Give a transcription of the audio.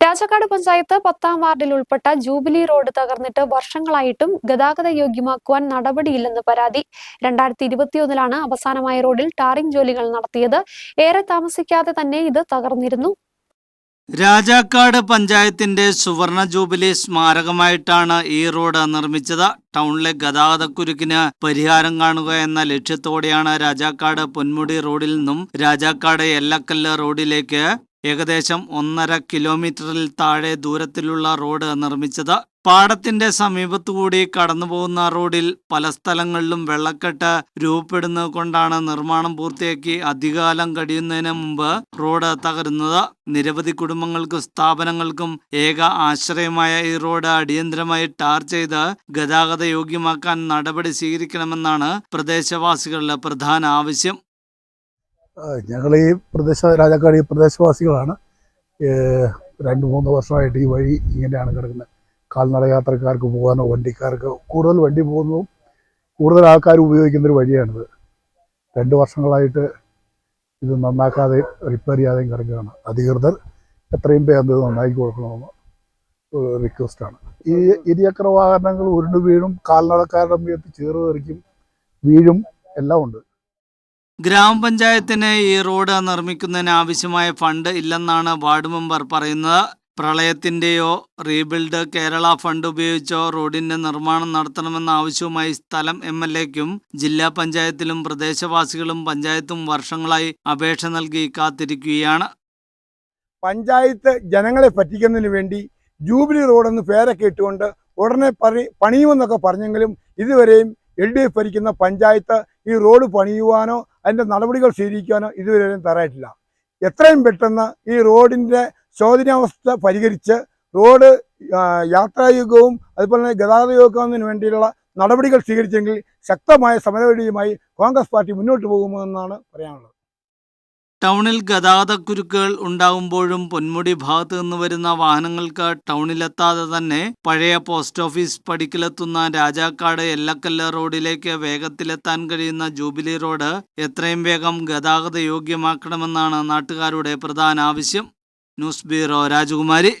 രാജാക്കാട് പഞ്ചായത്ത് പത്താം വാർഡിൽ ഉൾപ്പെട്ട ജൂബിലി റോഡ് തകർന്നിട്ട് വർഷങ്ങളായിട്ടും ഗതാഗത യോഗ്യമാക്കുവാൻ നടപടിയില്ലെന്ന് പരാതി. രണ്ടായിരത്തി ഇരുപത്തിയൊന്നിലാണ് അവസാനമായ റോഡിൽ ടാറിംഗ് ജോലികൾ നടത്തിയത്. ഏറെ താമസിക്കാതെ തന്നെ ഇത് തകർന്നിരുന്നു. രാജാക്കാട് പഞ്ചായത്തിന്റെ സുവർണ ജൂബിലി സ്മാരകമായിട്ടാണ് ഈ റോഡ് നിർമ്മിച്ചത്. ടൗണിലെ ഗതാഗതക്കുരുക്കിന് പരിഹാരം കാണുക എന്ന ലക്ഷ്യത്തോടെയാണ് രാജാക്കാട് പൊന്മുടി റോഡിൽ നിന്നും രാജാക്കാട് എല്ലക്കല്ല് റോഡിലേക്ക് ഏകദേശം ഒന്നര കിലോമീറ്ററിൽ താഴെ ദൂരത്തിലുള്ള റോഡ് നിർമ്മിച്ചത്. പാടത്തിന്റെ സമീപത്തുകൂടി കടന്നുപോകുന്ന റോഡിൽ പല സ്ഥലങ്ങളിലും വെള്ളക്കെട്ട് രൂപപ്പെടുന്നത് കൊണ്ടാണ് നിർമ്മാണം പൂർത്തിയാക്കി അധികാലം കഴിയുന്നതിന് മുമ്പ് റോഡ് തകരുന്നത്. നിരവധി കുടുംബങ്ങൾക്കും സ്ഥാപനങ്ങൾക്കും ഏക ആശ്രയമായ ഈ റോഡ് അടിയന്തരമായി ടാർ ചെയ്ത് ഗതാഗത യോഗ്യമാക്കാൻ നടപടി സ്വീകരിക്കണമെന്നാണ് പ്രദേശവാസികളുടെ പ്രധാന ആവശ്യം. ഞങ്ങൾ ഈ പ്രദേശ രാജാക്കാട് ഈ പ്രദേശവാസികളാണ്. രണ്ട് മൂന്ന് വർഷമായിട്ട് ഈ വഴി ഇങ്ങനെയാണ് കിടക്കുന്നത്. കാൽനട യാത്രക്കാർക്ക് പോകാനോ വണ്ടിക്കാർക്ക് കൂടുതൽ വണ്ടി പോകുന്നതും കൂടുതൽ ആൾക്കാർ ഉപയോഗിക്കുന്നൊരു വഴിയാണിത്. രണ്ട് വർഷങ്ങളായിട്ട് ഇത് നന്നാക്കാതെ റിപ്പയർ ചെയ്യാതെയും കിടക്കുകയാണ്. അധികൃതർ എത്രയും പേ ഇത് നന്നാക്കി കൊടുക്കണമെന്ന് റിക്വസ്റ്റാണ് ഈ ഇരുചക്ര വാഹനങ്ങൾ ഉരുണ്ടു വീഴും കാൽനടക്കാരുടെ മീത്ത് ചേറ് തെറിക്കും വീഴും എല്ലാം ഉണ്ട്. ഗ്രാമപഞ്ചായത്തിന് ഈ റോഡ് നിർമ്മിക്കുന്നതിന് ആവശ്യമായ ഫണ്ട് ഇല്ലെന്നാണ് വാർഡ് മെമ്പർ പറയുന്നത്. പ്രളയത്തിന്റെയോ റീബിൽഡ് കേരള ഫണ്ട് ഉപയോഗിച്ചോ റോഡിന്റെ നിർമ്മാണം നടത്തണമെന്ന ആവശ്യവുമായി സ്ഥലം എം എൽ എക്കും ജില്ലാ പഞ്ചായത്തിലും പ്രദേശവാസികളും പഞ്ചായത്തും വർഷങ്ങളായി അപേക്ഷ നൽകി കാത്തിരിക്കുകയാണ്. പഞ്ചായത്ത് ജനങ്ങളെ പറ്റിക്കുന്നതിന് വേണ്ടി ജൂബിലി റോഡെന്ന് പേരൊക്കെ ഇട്ടുകൊണ്ട് ഉടനെ പണി പണിയുമെന്നൊക്കെ പറഞ്ഞെങ്കിലും ഇതുവരെയും എൽ ഡി എഫ് ഭരിക്കുന്ന പഞ്ചായത്ത് ഈ റോഡ് പണിയുവാനോ അതിന്റെ നടപടികൾ സ്വീകരിക്കാനോ ഇതുവരെയും തയ്യാറായിട്ടില്ല. എത്രയും പെട്ടെന്ന് ഈ റോഡിന്റെ ശോധനാവസ്ഥ പരിഹരിച്ച് റോഡ് യാത്രായോഗ്യവും അതുപോലെ തന്നെ ഗതാഗത യോഗ്യമാകുന്നതിന് വേണ്ടിയുള്ള നടപടികൾ സ്വീകരിച്ചെങ്കിൽ ശക്തമായ സമരപരിയുമായി കോൺഗ്രസ് പാർട്ടി മുന്നോട്ട് പോകുമെന്നാണ് പറയാനുള്ളത്. ടൗണിൽ ഗതാഗതക്കുരുക്കുകൾ ഉണ്ടാകുമ്പോഴും പൊന്മുടി ഭാഗത്തു നിന്ന് വരുന്ന വാഹനങ്ങൾക്ക് ടൗണിലെത്താതെ തന്നെ പഴയ പോസ്റ്റ് ഓഫീസ് പടിക്കലെത്തുന്ന രാജാക്കാട് എല്ലക്കല്ല് റോഡിലേക്ക് വേഗത്തിലെത്താൻ കഴിയുന്ന ജൂബിലി റോഡ് എത്രയും വേഗം ഗതാഗത യോഗ്യമാക്കണമെന്നാണ് നാട്ടുകാരുടെ പ്രധാന ആവശ്യം. ന്യൂസ് ബ്യൂറോ രാജകുമാരി.